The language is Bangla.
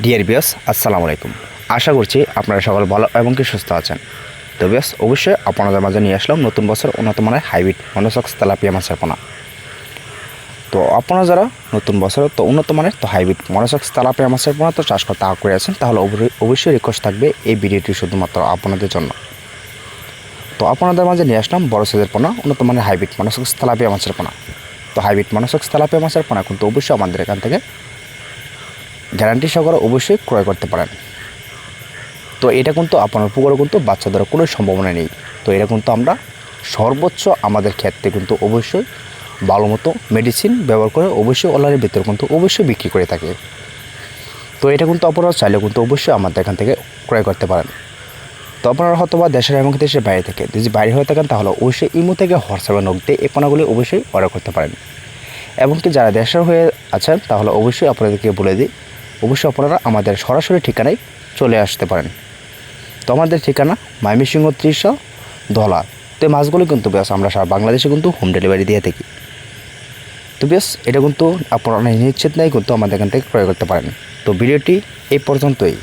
ডিয়ার বিয়াস আসসালামু আলাইকুম। আশা করছি আপনারা সকল ভালো এবং কি সুস্থ আছেন। তো বিয়াস অবশ্যই আপনাদের মাঝে নিয়ে আসলাম নতুন বছর উন্নত মানের হাইব্রিড মনোসক্স তেলাপিয়া মাছের পোনা। তো আপনারা যারা নতুন বছর তো উন্নত মানের তো হাইব্রিড মনোসক্স তেলাপিয়া মাছের পোনা তো চাষ করতে আগ্রহী আছেন, তাহলে অবশ্যই- অবশ্যই রিকোয়েস্ট থাকবে এই ভিডিওটি শুধুমাত্র আপনাদের জন্য। তো আপনাদের মাঝে নিয়ে আসলাম বড় সাইজের পোনা, উন্নত মানের হাইব্রিড মনোসক্স তেলাপিয়া মাছের পোনা। তো হাইব্রিড মনোসক্স তেলাপিয়া মাছের পোনা কিন্তু অবশ্যই আমাদের এখান থেকে গ্যারান্টি সহকারে অবশ্যই ক্রয় করতে পারেন। তো এটা কিন্তু আপনার পুকুরে কিন্তু বাচ্চা বাচ্চাদের কোনো সম্ভাবনা নেই। তো এটা কিন্তু আমরা সর্বোচ্চ আমাদের ক্ষেত্রে কিন্তু অবশ্যই ভালো মতো মেডিসিন ব্যবহার করে অবশ্যই অনলাইনের ভিতরে কিন্তু অবশ্যই বিক্রি করে থাকি। তো এটা কিন্তু আপনারা চাইলে কিন্তু অবশ্যই আমাদের এখান থেকে ক্রয় করতে পারেন। তো আপনারা হয়তো বা দেশের এবং দেশের বাইরে থেকে যদি বাইরে হয়ে থাকেন তাহলে অবশ্যই ইমো থেকে হোয়াটসঅ্যাপে নক দিয়ে এই পণ্যগুলি অবশ্যই অর্ডার করতে পারেন। এবং কি যারা দেশের হয়ে আছেন তাহলে অবশ্যই আপনাদেরকে বলে দিই অবশ্যই আপনারা আমাদের সরাসরি ঠিকানায় চলে আসতে পারেন। তো আমাদের ঠিকানা মাইমিসিংহ ত্রিশশো ধলা। তো এই মাছগুলো কিন্তু বেশ, আমরা সারা বাংলাদেশে কিন্তু হোম ডেলিভারি দিয়ে থাকি। তো বেশ, এটা কিন্তু আপনারা নিশ্চিত নাই কিন্তু আমাদের এখান থেকে ক্রয় করতে পারেন। তো ভিডিওটি এই পর্যন্তই।